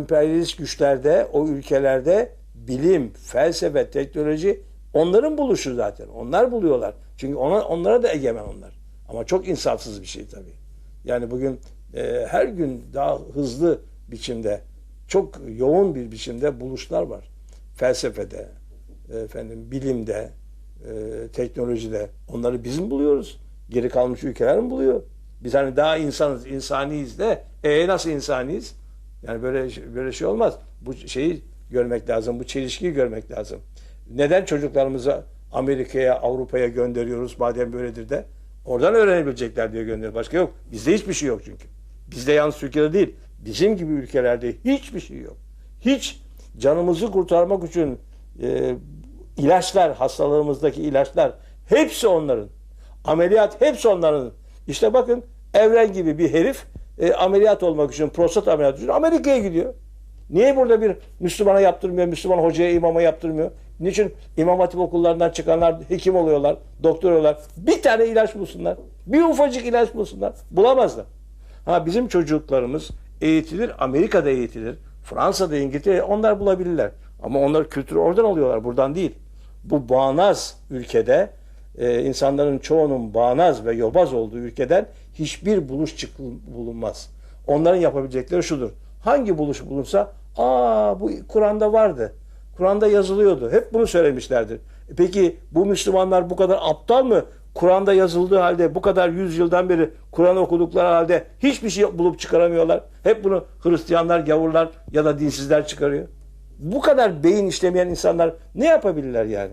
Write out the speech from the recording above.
emperyalist güçlerde, o ülkelerde bilim, felsefe, teknoloji onların buluşu zaten. Onlar buluyorlar. Çünkü ona, onlara da egemen onlar. Ama çok insafsız bir şey tabii. Yani bugün e, her gün daha hızlı biçimde, çok yoğun bir biçimde buluşlar var. Felsefede, efendim bilimde, e, teknolojide. Onları biz mi buluyoruz? Geri kalmış ülkeler mi buluyor? Biz hani daha insanız, insaniyiz de e nasıl insaniyiz? Yani böyle böyle şey olmaz. Bu şeyi görmek lazım, bu çelişkiyi görmek lazım. Neden çocuklarımızı Amerika'ya, Avrupa'ya gönderiyoruz madem böyledir de? Oradan öğrenebilecekler diye gönderiyoruz. Başka yok. Bizde hiçbir şey yok çünkü. Bizde yalnız Türkiye'de değil. Bizim gibi ülkelerde hiçbir şey yok. Hiç canımızı kurtarmak için e, ilaçlar, hastalığımızdaki ilaçlar hepsi onların. Ameliyat hepsi onların. İşte bakın Evren gibi bir herif e, ameliyat olmak için, prostat ameliyatı için Amerika'ya gidiyor. Niye burada bir Müslümana yaptırmıyor, Müslüman hocaya, imama yaptırmıyor? Niçin İmam Hatip okullarından çıkanlar hekim oluyorlar, doktor oluyorlar? Bir tane ilaç bulsunlar. Bir ufacık ilaç bulsunlar. Bulamazlar. Ha bizim çocuklarımız eğitilir, Amerika'da eğitilir, Fransa'da, İngiltere'de onlar bulabilirler. Ama onlar kültürü oradan alıyorlar, buradan değil. Bu bağnaz ülkede e, insanların çoğunun bağnaz ve yobaz olduğu ülkeden hiçbir buluş bulunmaz. Onların yapabilecekleri şudur. Hangi buluş bulunsa, aa bu Kur'an'da vardı. Kur'an'da yazılıyordu. Hep bunu söylemişlerdir. E Peki bu Müslümanlar bu kadar aptal mı? Kur'an'da yazıldığı halde bu kadar yüzyıldan beri Kur'an okudukları halde hiçbir şey bulup çıkaramıyorlar. Hep bunu Hristiyanlar, gavurlar ya da dinsizler çıkarıyor. Bu kadar beyin işlemeyen insanlar ne yapabilirler yani?